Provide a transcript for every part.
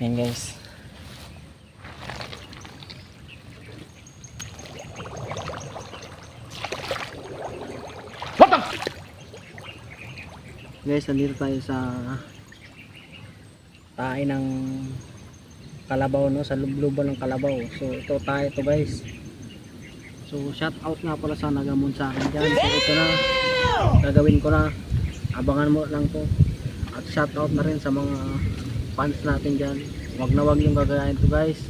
Yan guys. What the? Guys, nandito tayo sa tae ng kalabaw no? Sa lubluban ng kalabaw. So ito tayo to guys. So shout out nga pala sa nagamon sa akin dyan. So ito na. Gagawin ko na. Abangan mo lang to. At shout out na rin sa mga fans natin dyan. Wag na wag yung gagayahin to guys.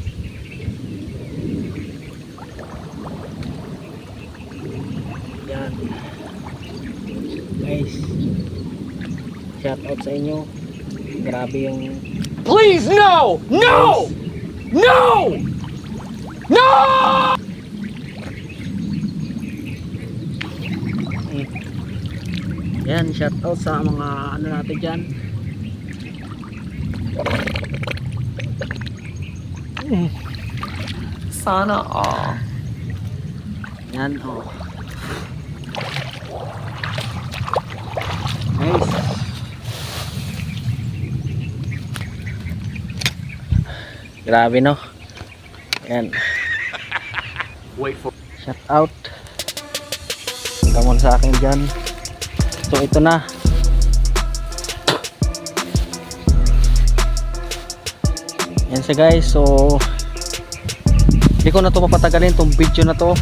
Yan. Guys. Shout out sa inyo. Grabe yung Please, no! No! No! No! Yan, shout out sa mga ano natin dyan. Sana all. Yan, oh. Guys. Grabe no. Yan. Wait for Shout out. Hanggang sa akin dyan. So ito na. Yan siya guys. So hindi ko na to papatagalin tong video na to.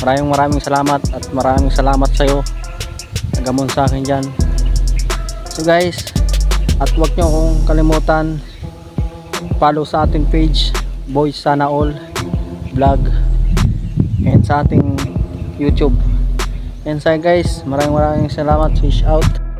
Maraming maraming salamat at maraming salamat sa iyo. Nagamon sa akin dyan. So guys, at huwag nyo akong kalimutan follow sa ating page Boys Sana All vlog and sa ating YouTube. And sa guys, maraming maraming salamat. Fish out.